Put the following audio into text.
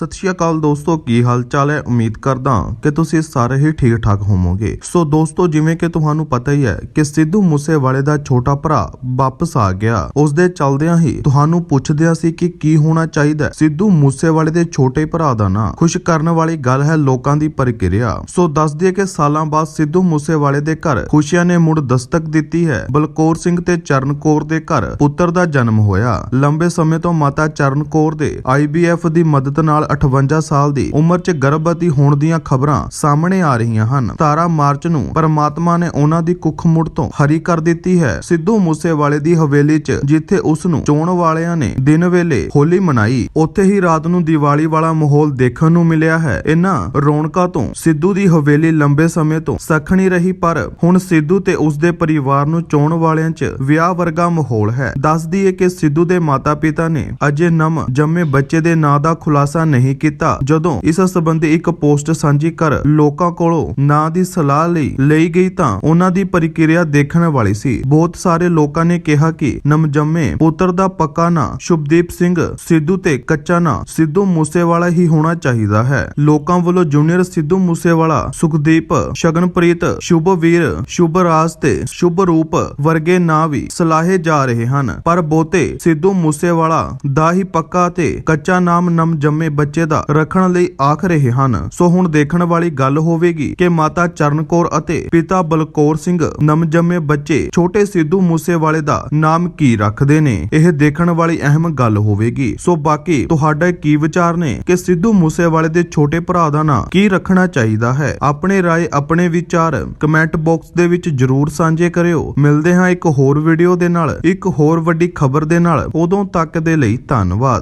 ਸਤਿ ਸ਼੍ਰੀ ਅਕਾਲ ਦੋਸਤੋ, ਕੀ ਹਾਲ ਚਾਲ ਹੈ? ਉਮੀਦ ਕਰਦਾ ਕਿ ਤੁਸੀਂ ਸਾਰੇ ਹੀ ਠੀਕ ਠਾਕ ਹੋਵੋਗੇ। ਸੋ ਦੋਸਤੋ, ਜਿਵੇਂ ਕਿ ਤੁਹਾਨੂੰ ਪਤਾ ਹੀ ਹੈ ਕਿ ਸਿੱਧੂ ਮੂਸੇਵਾਲੇ ਦਾ ਛੋਟਾ ਭਰਾ ਵਾਪਸ ਆ ਗਿਆ। ਉਸ ਦੇ ਚਲਦਿਆਂ ਹੀ ਤੁਹਾਨੂੰ ਪੁੱਛਦਿਆਂ ਸੀ ਕਿ ਕੀ ਹੋਣਾ ਚਾਹੀਦਾ ਸਿੱਧੂ ਮੂਸੇਵਾਲੇ ਦੇ ਛੋਟੇ ਭਰਾ ਦਾ ਨਾਂ ਖੁਸ਼ ਕਰਨ ਵਾਲੀ ਗੱਲ ਹੈ ਲੋਕਾਂ ਦੀ ਪ੍ਰਕਿਰਿਆ। ਸੋ ਦੱਸ ਦਈਏ ਕਿ ਸਾਲਾਂ ਬਾਅਦ ਸਿੱਧੂ ਮੂਸੇਵਾਲੇ ਦੇ ਘਰ ਖੁਸ਼ੀਆਂ ਨੇ ਮੁੜ ਦਸਤਕ ਦਿੱਤੀ ਹੈ। ਬਲਕੌਰ ਸਿੰਘ ਤੇ ਚਰਨ ਕੌਰ ਦੇ ਘਰ ਪੁੱਤਰ ਦਾ ਜਨਮ ਹੋਇਆ। ਲੰਬੇ ਸਮੇਂ ਤੋਂ ਮਾਤਾ ਚਰਨ ਕੌਰ ਦੇ ਆਈਬੀਐਫ ਦੀ ਮਦਦ ਨਾਲ 58 ਸਾਲ ਦੀ ਉਮਰ 'ਚ ਗਰਭਵਤੀ ਹੋਣ ਦੀਆਂ ਖਬਰਾਂ ਸਾਹਮਣੇ ਆ ਰਹੀਆਂ ਹਨ। 17 ਮਾਰਚ ਨੂੰ ਪਰਮਾਤਮਾ ਨੇ ਉਹਨਾਂ ਦੀ ਕੁੱਖ ਮੁੜ ਤੋਂ ਹਰੀ ਕਰ ਦਿੱਤੀ ਹੈ। ਸਿੱਧੂ ਮੂਸੇਵਾਲੇ ਦੀ ਹਵੇਲੀ 'ਚ ਜਿੱਥੇ ਉਸ ਨੂੰ ਚੋਣ ਵਾਲਿਆਂ ਨੇ ਦਿਨ ਵੇਲੇ ਹੋਲੀ ਮਨਾਈ, ਉੱਥੇ ਹੀ ਰਾਤ ਨੂੰ ਦੀਵਾਲੀ ਵਾਲਾ ਮਾਹੌਲ ਦੇਖਣ ਨੂੰ ਮਿਲਿਆ ਹੈ। ਇਹਨਾਂ ਰੌਣਕਾਂ ਤੋਂ ਸਿੱਧੂ ਦੀ ਹਵੇਲੀ ਲੰਬੇ ਸਮੇਂ ਤੋਂ ਸਖਣੀ ਰਹੀ, ਪਰ ਹੁਣ ਸਿੱਧੂ ਤੇ ਉਸ ਦੇ ਪਰਿਵਾਰ ਨੂੰ ਚੋਣ ਵਾਲਿਆਂ 'ਚ ਵਿਆਹ ਵਰਗਾ ਮਾਹੌਲ ਹੈ। ਦੱਸ ਦਈਏ ਕਿ ਸਿੱਧੂ ਦੇ ਮਾਤਾ-ਪਿਤਾ ਨੇ ਅਜੇ ਨਮ ਜੰਮੇ ਬੱਚੇ ਦੇ ਨਾਂ ਦਾ ਖੁਲਾਸਾ ਨਹੀਂ ਕੀਤਾ। ਜਦੋਂ ਇਸ ਸੰਬੰਧੀ ਇੱਕ ਪੋਸਟ ਸਾਂਝੀ ਕਰ ਲੋਕਾਂ ਕੋਲੋਂ ਨਾਂ ਦੀ ਸਲਾਹ ਲਈ ਲਈ ਗਈ ਤਾਂ ਉਹਨਾਂ ਦੀ ਪ੍ਰਕਿਰਿਆ ਦੇਖਣ ਵਾਲੀ ਸੀ। ਬਹੁਤ ਸਾਰੇ ਲੋਕਾਂ ਨੇ ਕਿਹਾ ਕਿ ਨਮਜੰਮੇ ਪੁੱਤਰ ਦਾ ਪੱਕਾ ਨਾਂ ਸ਼ੁਭਦੀਪ ਸਿੰਘ ਸਿੱਧੂ ਤੇ ਕੱਚਾ ਨਾਂ ਸਿੱਧੂ ਮੂਸੇਵਾਲਾ ਹੀ ਹੋਣਾ ਚਾਹੀਦਾ ਹੈ। ਲੋਕਾਂ ਵੱਲੋਂ ਜੂਨੀਅਰ ਸਿੱਧੂ ਮੂਸੇਵਾਲਾ, ਸੁਖਦੀਪ, ਸ਼ਗਨਪ੍ਰੀਤ, ਸ਼ੁਭਵੀਰ, ਸ਼ੁਭਰਾਜ ਤੇ ਸ਼ੁਭ ਰੂਪ ਵਰਗੇ ਨਾਂ ਵੀ ਸਲਾਹੇ ਜਾ ਰਹੇ ਹਨ। ਪਰ ਬਹੁਤੇ ਸਿੱਧੂ ਮੂਸੇਵਾਲਾ ਦਾ ਹੀ ਪੱਕਾ ਤੇ ਕੱਚਾ ਨਾਮ ਨਮਜੰਮੇ ਬੱਚੇ ਦਾ ਰੱਖਣ ਲਈ ਆਖ ਰਹੇ ਹਨ। ਸੋ ਹੁਣ ਦੇਖਣ ਵਾਲੀ ਗੱਲ ਹੋਵੇਗੀ ਕਿ ਮਾਤਾ ਚਰਨ ਕੌਰ ਅਤੇ ਪਿਤਾ ਬਲਕੌਰ ਸਿੰਘ ਨਮ ਜੰਮੇ ਬੱਚੇ ਛੋਟੇ ਸਿੱਧੂ ਮੂਸੇਵਾਲੇ ਦਾ ਨਾਮ ਕੀ ਰੱਖਦੇ ਨੇ? ਇਹ ਦੇਖਣ ਵਾਲੀ ਅਹਿਮ ਗੱਲ ਹੋਵੇਗੀ। ਸੋ ਬਾਕੀ ਤੁਹਾਡੇ ਕੀ ਵਿਚਾਰ ਨੇ ਕਿ ਸਿੱਧੂ ਮੂਸੇਵਾਲੇ ਦੇ ਛੋਟੇ ਭਰਾ ਦਾ ਨਾਂ ਕੀ ਰੱਖਣਾ ਚਾਹੀਦਾ ਹੈ? ਆਪਣੇ ਰਾਏ, ਆਪਣੇ ਵਿਚਾਰ ਕਮੈਂਟ ਬਾਕਸ ਦੇ ਵਿੱਚ ਜਰੂਰ ਸਾਂਝੇ ਕਰਿਓ। ਮਿਲਦੇ ਹਾਂ ਇੱਕ ਹੋਰ ਵੀਡੀਓ ਦੇ ਨਾਲ। ਇੱਕ ਹੋਰ ਵੱਡੀ ਖਬਰ ਦੇ ਨਾਲ। ਉਦੋਂ ਤੱਕ ਦੇ ਲਈ ਧੰਨਵਾਦ।